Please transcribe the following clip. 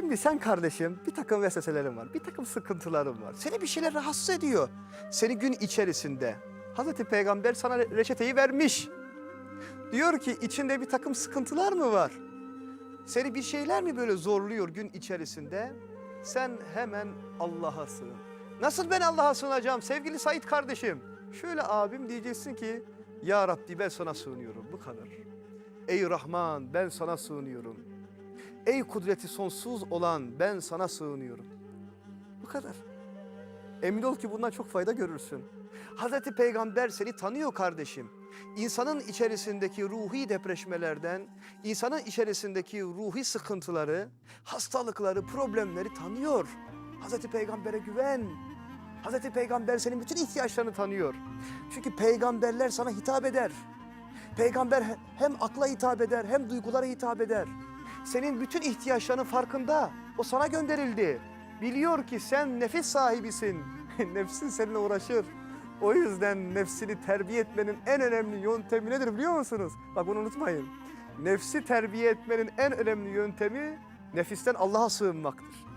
Şimdi sen kardeşim bir takım vesveselerin var, bir takım sıkıntıların var. Seni bir şeyler rahatsız ediyor. Seni gün içerisinde Hazreti Peygamber sana reçeteyi vermiş. Diyor ki içinde bir takım sıkıntılar mı var? Seni bir şeyler mi böyle zorluyor gün içerisinde? Sen hemen Allah'a sığın. Nasıl ben Allah'a sığınacağım sevgili Sait kardeşim? Şöyle abim diyeceksin ki Ya Rabbi ben sana sığınıyorum bu kadar. Ey Rahman ben sana sığınıyorum. Ey kudreti sonsuz olan ben sana sığınıyorum. Bu kadar. Emin ol ki bundan çok fayda görürsün. Hazreti Peygamber seni tanıyor kardeşim. İnsanın içerisindeki ruhi depreşmelerden, insanın içerisindeki ruhi sıkıntıları, hastalıkları, problemleri tanıyor. Hazreti Peygamber'e güven. Hazreti Peygamber senin bütün ihtiyaçlarını tanıyor. Çünkü peygamberler sana hitap eder. Peygamber he- hem akla hitap eder hem duygulara hitap eder. Senin bütün ihtiyaçlarının farkında. O sana gönderildi. Biliyor ki sen nefis sahibisin. Nefsin seninle uğraşır. O yüzden nefsini terbiye etmenin en önemli yöntemi nedir biliyor musunuz? Bak bunu unutmayın. Nefsi terbiye etmenin en önemli yöntemi nefisten Allah'a sığınmaktır.